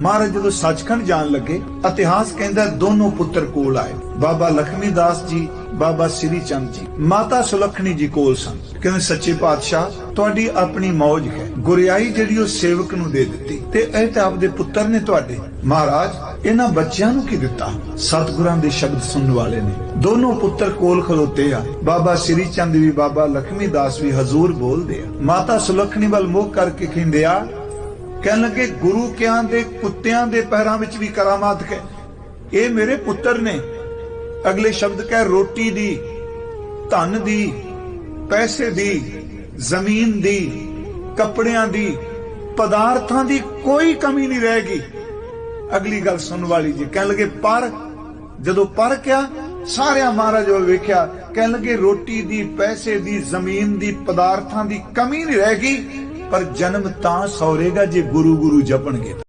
ਮਹਾਰਾਜ ਜਦੋਂ ਸੱਚਖੰਡ ਜਾਣ ਲੱਗੇ, ਇਤਿਹਾਸ ਕਹਿੰਦਾ ਦੋਨੋਂ ਪੁੱਤਰ ਕੋਲ ਆਏ। ਬਾਬਾ ਲਖਮੀ ਦਾਸ ਜੀ, ਬਾਬਾ ਸ੍ਰੀ ਚੰਦ ਜੀ। ਮਾਤਾ ਸੁਲਖਣੀ ਜੀ ਕੋਲ ਸਨ। ਕਹਿੰਦੇ, ਸੱਚੇ ਪਾਤਸ਼ਾਹ, ਤੁਹਾਡੀ ਆਪਣੀ ਮੌਜ ਹੈ। ਗੁਰਿਆਈ ਜਿਹੜੀ ਉਹ ਸੇਵਕ ਨੂੰ ਦੇ ਦਿੱਤੀ ਤੇ ਇਹ ਤਾਂ ਆਪਦੇ ਪੁੱਤਰ ਨੇ ਤੁਹਾਡੇ। ਮਹਾਰਾਜ, ਇਹਨਾਂ ਬੱਚਿਆਂ ਨੂੰ ਕੀ ਦਿੱਤਾ? ਸਤਿਗੁਰਾਂ ਦੇ ਸ਼ਬਦ ਸੁਣਨ ਵਾਲੇ ਨੇ। ਦੋਨੋਂ ਪੁੱਤਰ ਕੋਲ ਖਲੋਤੇ ਆ। ਬਾਬਾ ਸ੍ਰੀ ਚੰਦ ਵੀ, ਬਾਬਾ ਲਖਮੀ ਦਾਸ ਵੀ ਹਜ਼ੂਰ ਬੋਲਦੇ ਆ। ਮਾਤਾ ਸੁਲਖਣੀ ਵੱਲ ਮੋਹ ਕਰਕੇ ਕਹਿੰਦੇ ਆ ਕਹਿਣ ਲੱਗੇ, ਗੁਰੂ ਕਿਆਂ ਦੇ ਕੁੱਤਿਆਂ ਦੇ ਪੈਰਾਂ ਵਿੱਚ ਵੀ ਕਰਾਮਾਤ ਹੈ। ਇਹ ਮੇਰੇ ਪੁੱਤਰ ਨੇ। ਅਗਲੇ ਸ਼ਬਦ ਕਹਿ, ਰੋਟੀ ਦੀ, ਧਨ ਦੀ, ਪੈਸੇ ਦੀ, ਜ਼ਮੀਨ ਦੀ, ਕੱਪੜਿਆਂ ਦੀ, ਪਦਾਰਥਾਂ ਦੀ ਕੋਈ ਕਮੀ ਨਹੀਂ ਰਹੇਗੀ ਅਗਲੀ ਗੱਲ ਸੁਣਨ ਵਾਲੀ ਜੀ, ਕਹਿਣ ਲੱਗੇ, ਪਰ, ਜਦੋਂ ਪਰ ਕਿਆ ਸਾਰਿਆਂ ਮਹਾਰਾਜ ਵੱਲ ਵੇਖਿਆ, ਕਹਿਣ ਲੱਗੇ, ਰੋਟੀ ਦੀ, ਪੈਸੇ ਦੀ, ਜ਼ਮੀਨ ਦੀ, ਪਦਾਰਥਾਂ ਦੀ ਕਮੀ ਨਹੀਂ ਰਹੇਗੀ ਪਰ ਜਨਮ ਤਾਂ ਸੌਰੇਗਾ ਜੇ ਗੁਰੂ ਗੁਰੂ ਜਪਣਗੇ।